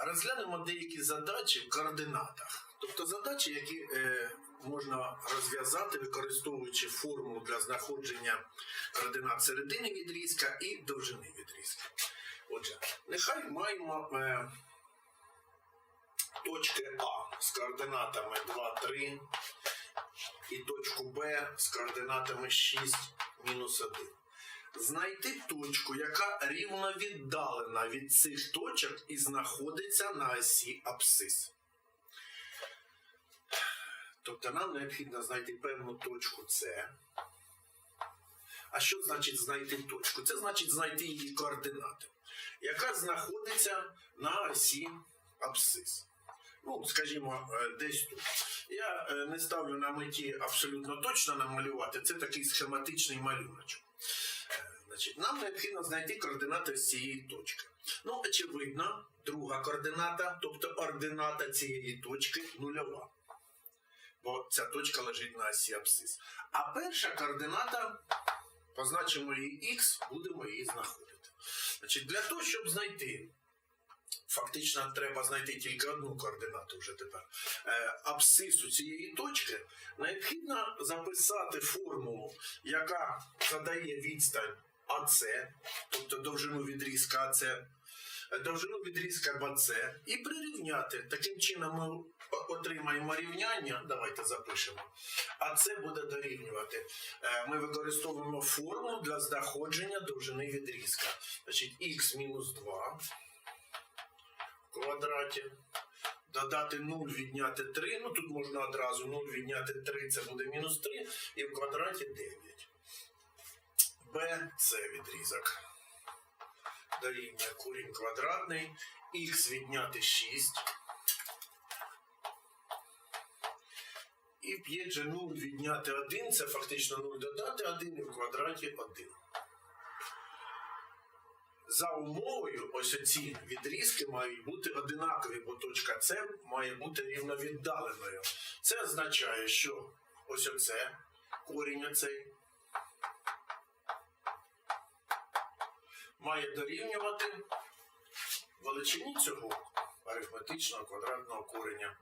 Розглянемо деякі задачі в координатах. Тобто задачі, які е, можна розв'язати, використовуючи формулу для знаходження координат середини відрізка і довжини відрізка. Отже, нехай маємо е, точки А з координатами 2, 3 і точку Б з координатами 6, мінус 1 знайти точку, яка рівно віддалена від цих точок і знаходиться на осі абсцис. Тобто нам необхідно знайти певну точку С. А що значить знайти точку? Це значить знайти її координати, яка знаходиться на осі абсцис. Ну, скажімо, е, десь тут. Я е, не ставлю на меті абсолютно точно намалювати. Це такий схематичний малюночок. Значить, нам необхідно знайти координати з цієї точки. Ну, очевидно, друга координата, тобто ордината цієї точки нульова. Бо ця точка лежить на осі абсцис. А перша координата, позначимо її х, будемо її знаходити. Значить, для того, щоб знайти, фактично треба знайти тільки одну координату вже тепер. Е, абсцису цієї точки необхідно записати формулу, яка задає відстань АЦ, тобто довжину відрізка АЦ, довжину відрізка БЦ і прирівняти. Таким чином ми отримаємо рівняння. Давайте запишемо. А це буде дорівнювати. Е, Ми використовуємо формулу для знаходження довжини відрізка. Значить, х мінус 2 в квадраті. Додати 0, відняти 3. Ну тут можна одразу 0 відняти 3, це буде мінус 3, і в квадраті 9. Б це відрізок. Дорівнює корінь квадратний. Х відняти 6. І 5 же 0 відняти 1, це фактично 0 додати 1 і в квадраті 1. За умовою, ось ці відрізки мають бути одинакові, бо точка С має бути рівновіддаленою. Це означає, що ось оце корінь оцей має дорівнювати величині цього арифметичного квадратного кореня.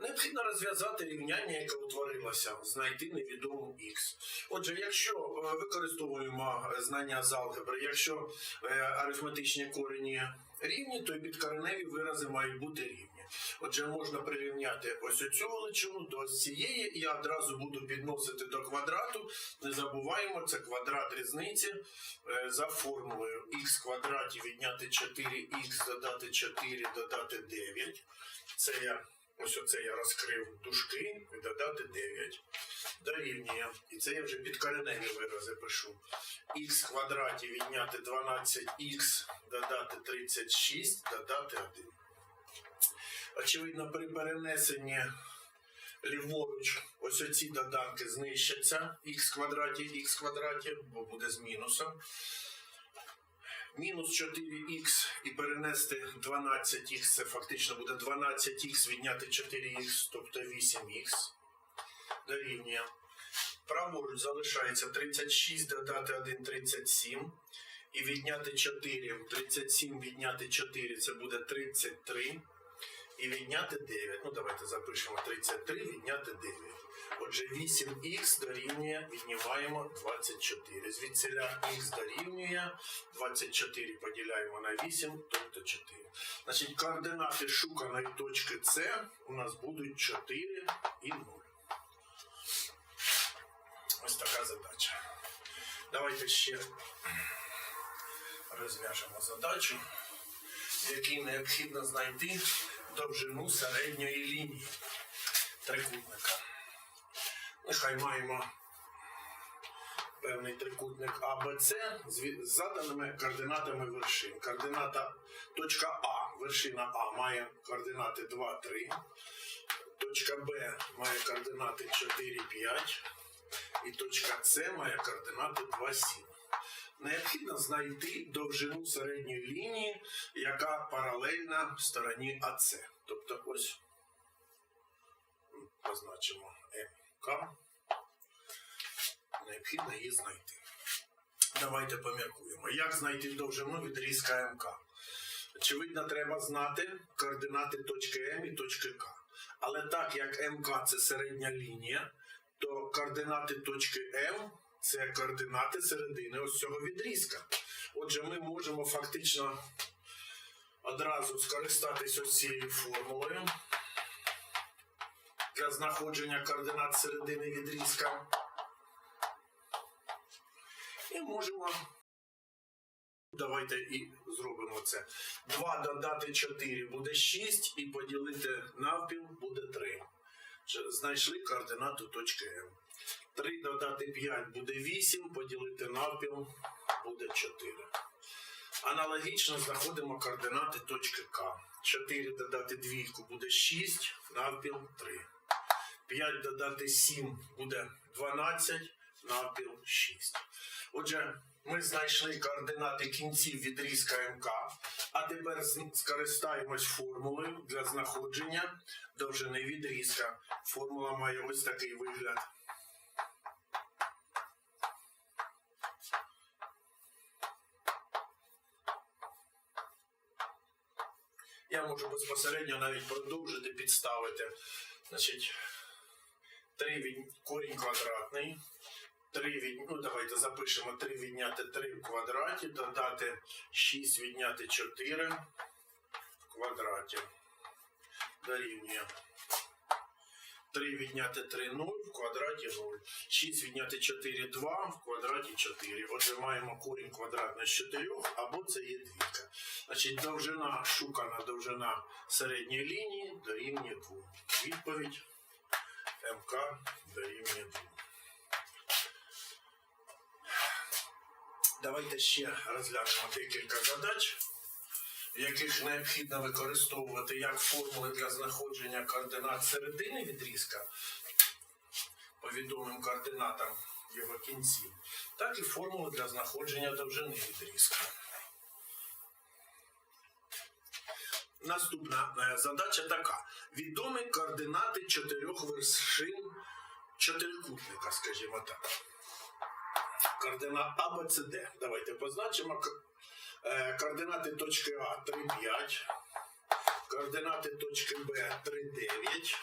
Необхідно розв'язати рівняння, яке утворилося, знайти невідому х. Отже, якщо е, використовуємо е, знання з алгебри, якщо е, арифметичні корені рівні, то і підкореневі вирази мають бути рівні. Отже, можна прирівняти ось оцю величину до цієї, і я одразу буду підносити до квадрату. Не забуваємо, це квадрат різниці за формулою х квадраті відняти 4х, додати 4, додати 9. Це я ось оце я розкрив дужки і додати 9. Дорівнює. І це я вже підкореневі вирази пишу. х квадраті відняти 12х, додати 36, додати 1. Очевидно, при перенесенні ліворуч ось оці доданки знищаться х квадраті, х квадраті, бо буде з мінусом. Мінус 4х і перенести 12х, це фактично буде 12х відняти 4х, тобто 8х. Дорівнює. Праворуч залишається 36, додати 1 37. І відняти 4. 37 відняти 4 це буде 33. І відняти 9. Ну, давайте запишемо 33, відняти 9. Отже, 8х дорівнює, віднімаємо 24. Звідсіля х дорівнює 24 поділяємо на 8, тобто 4. Значить, координати шуканої точки С у нас будуть 4 і 0. Ось така задача. Давайте ще розв'яжемо задачу, в якій необхідно знайти довжину середньої лінії трикутника. Нехай маємо певний трикутник АБЦ з заданими координатами вершин. Координата точка А, вершина А має координати 2, 3. Точка Б має координати 4, 5. І точка С має координати 2, 7. Необхідно знайти довжину середньої лінії, яка паралельна стороні АЦ. Тобто ось позначимо м, позначимо Необхідно її знайти. Давайте поміркуємо. Як знайти довжину відрізка МК? Очевидно, треба знати координати точки М і точки К. Але так як МК це середня лінія, то координати точки М це координати середини ось цього відрізка. Отже, ми можемо фактично одразу скористатись ось цією формулою для знаходження координат середини відрізка. І можемо. Давайте і зробимо це. 2 додати 4 буде 6 і поділити навпіл буде 3. Знайшли координату точки М. 3 додати 5 буде 8, поділити навпіл буде 4. Аналогічно знаходимо координати точки К. 4 додати 2 буде 6, навпіл 3. 5 додати 7 буде 12, навпіл 6. Отже, ми знайшли координати кінців відрізка МК, а тепер скористаємось формулою для знаходження довжини відрізка. Формула має ось такий вигляд. Я можу безпосередньо навіть продовжити підставити. Значить, 3 від корінь квадратний. 3 від, ну давайте запишемо 3 відняти 3 в квадраті, додати 6 відняти 4 в квадраті. Дорівнює. 3 відняти 3 0 в квадраті 0. 6 відняти 4 2 в квадраті 4. Отже, маємо корінь квадратний з 4 або це є двійка. Значить, довжина шукана довжина середньої лінії дорівнює 2. Відповідь МК дорівнює 2. Давайте ще розглянемо декілька задач, яких необхідно використовувати як формули для знаходження координат середини відрізка по відомим координатам його кінців, так і формули для знаходження довжини відрізка. Наступна е, задача така: відомі координати чотирьох вершин чотирикутника, скажімо так. Координат А, С, Д. Давайте позначимо. Е, Координати точки А 3, 5. Координати точки Б 3, 9.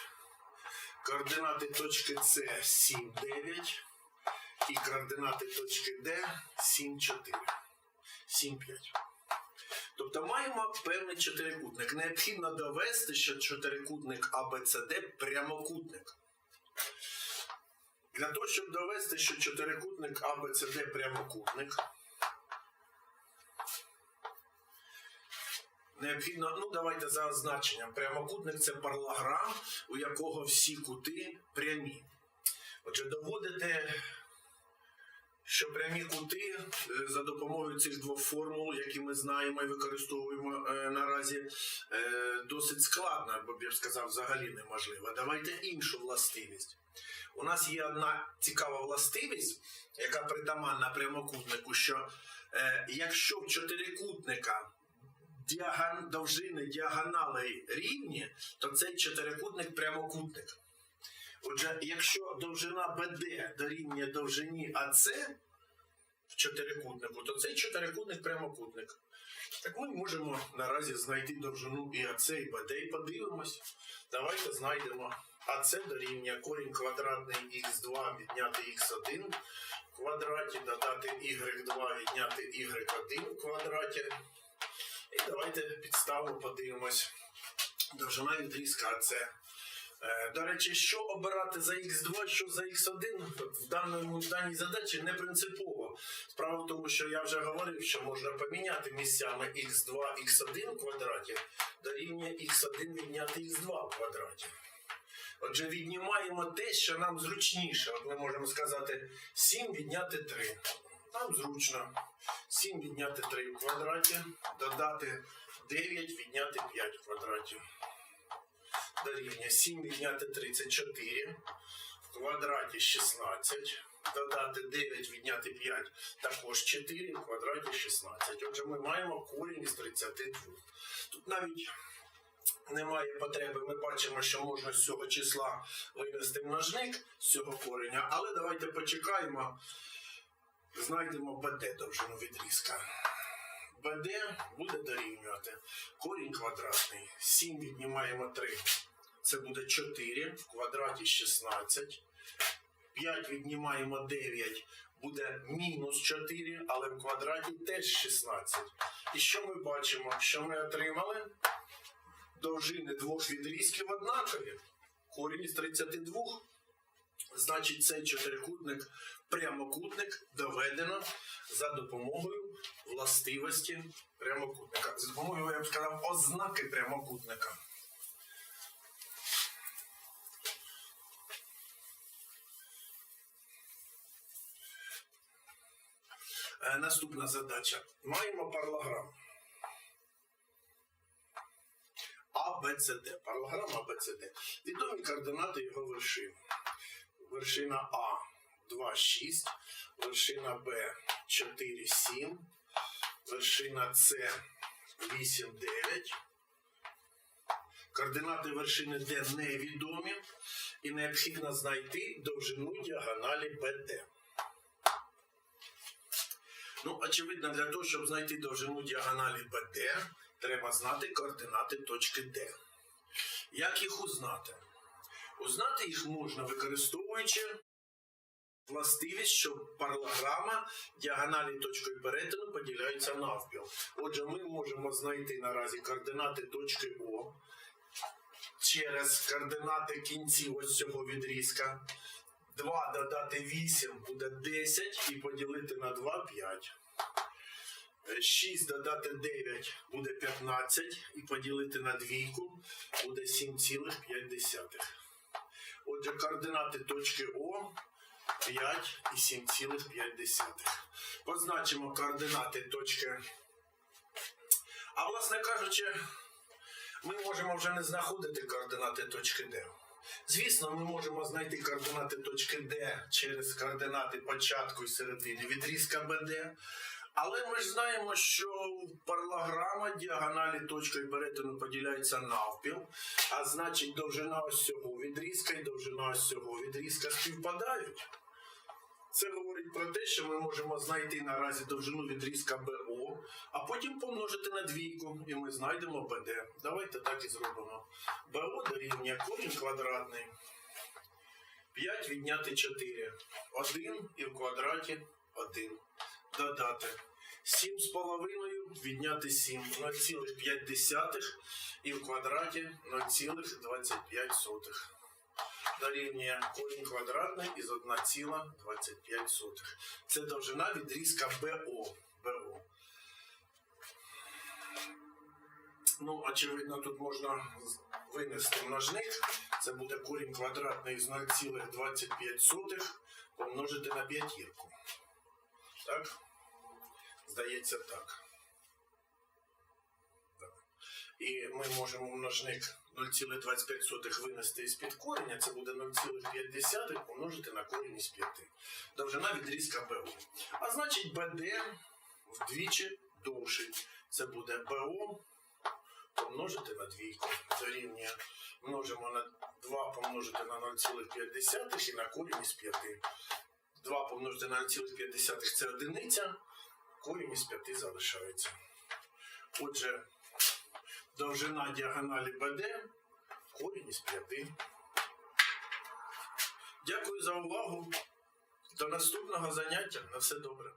Координати точки С 7, І координати точки Д 7, 4. 7, 5. Тобто маємо певний чотирикутник. Необхідно довести, що чотирикутник АБЦД прямокутник. Для того, щоб довести, що чотирикутник АБЦД прямокутник, необхідно, ну давайте за означенням. Прямокутник це паралограм, у якого всі кути прямі. Отже, доводите, що прямі кути е, за допомогою цих двох формул, які ми знаємо і використовуємо е, наразі, е, досить складно, бо я б сказав, взагалі неможливо. Давайте іншу властивість. У нас є одна цікава властивість, яка притаманна прямокутнику, що якщо в чотирикутника довжини діагонали рівні, то цей чотирикутник прямокутник. Отже, якщо довжина БД дорівнює довжині АЦ в чотирикутнику, то цей чотирикутник прямокутник. Так ми можемо наразі знайти довжину і АЦ, і БД, і подивимось. Давайте знайдемо АЦ дорівнює корінь квадратний х2 відняти х1 в квадраті, додати y2 відняти y1 в квадраті. І давайте підставимо, подивимось. Довжина відрізка АЦ. Е, До речі, що обирати за х2, що за х1 в даному в даній задачі не принципово. Справа в тому, що я вже говорив, що можна поміняти місцями х2, х1 в квадраті дорівнює х1 відняти х2 в квадраті. Отже, віднімаємо те, що нам зручніше. От ми можемо сказати 7 відняти 3. Нам зручно. 7 відняти 3 в квадраті, додати 9 відняти 5 в квадраті. Дорівнює 7 відняти 3 це 4. В квадраті 16. Додати 9 відняти 5 також 4 в квадраті 16. Отже, ми маємо корінь із 32. Тут навіть немає потреби. Ми бачимо, що можна з цього числа вивести множник з цього кореня, але давайте почекаємо, знайдемо БД довжину відрізка. БД буде дорівнювати корінь квадратний. 7 віднімаємо 3. Це буде 4 в квадраті 16. 5 віднімаємо 9, буде мінус 4, але в квадраті теж 16. І що ми бачимо? Що ми отримали? Довжини двох відрізків однакові. Корінь із 32. Значить, цей чотирикутник, прямокутник доведено за допомогою властивості прямокутника. За допомогою, я б сказав, ознаки прямокутника. Е, Наступна задача. Маємо паралограм. Д. Паралограм А, Б, С, Д. Відомі координати його вершин. Вершина А 2, 6, вершина Б 4, 7, вершина С 8, 9. Координати вершини Д невідомі і необхідно знайти довжину діагоналі БД. Ну, очевидно, для того, щоб знайти довжину діагоналі БД, треба знати координати точки Д. Як їх узнати? Узнати їх можна використовуючи властивість, що паралограма діагоналі точкою перетину поділяються навпіл. Отже, ми можемо знайти наразі координати точки О через координати кінців ось цього відрізка. 2 додати 8 буде 10 і поділити на 2 5. 6 додати 9 буде 15 і поділити на двійку буде 7,5. Отже, координати точки О 5 і 7,5. Позначимо координати точки. А власне кажучи, ми можемо вже не знаходити координати точки Д. Звісно, ми можемо знайти координати точки Д через координати початку і середини відрізка БД. Але ми ж знаємо, що паралограма діагоналі точкою перетину поділяється навпіл, а значить довжина ось цього відрізка і довжина ось цього відрізка співпадають. Це говорить про те, що ми можемо знайти наразі довжину відрізка БО, а потім помножити на двійку, і ми знайдемо БД. Давайте так і зробимо. БО дорівнює корінь квадратний. 5 відняти 4. 1 і в квадраті 1. Додати. 7 з половиною відняти 7. 0,5 і в квадраті 0,25 дорівнює корінь квадратний із 1,25. Це довжина відрізка БО. БО. Ну, очевидно, тут можна винести множник. Це буде корінь квадратний з 0,25 помножити на п'ятірку. Так? Здається так. І ми можемо множник 0,25 винести із під кореня, це буде 0,5 помножити на корінь із 5. Довжина відрізка БО. А значить БД вдвічі довший. Це буде БО помножити на двійку. Дорівнює. Множимо на 2 помножити на 0,5 і на корінь із 5. 2 помножити на 0,5 це одиниця, корінь із 5 залишається. Отже, довжина діагоналі БД, корінь із 5. Дякую за увагу. До наступного заняття. На все добре.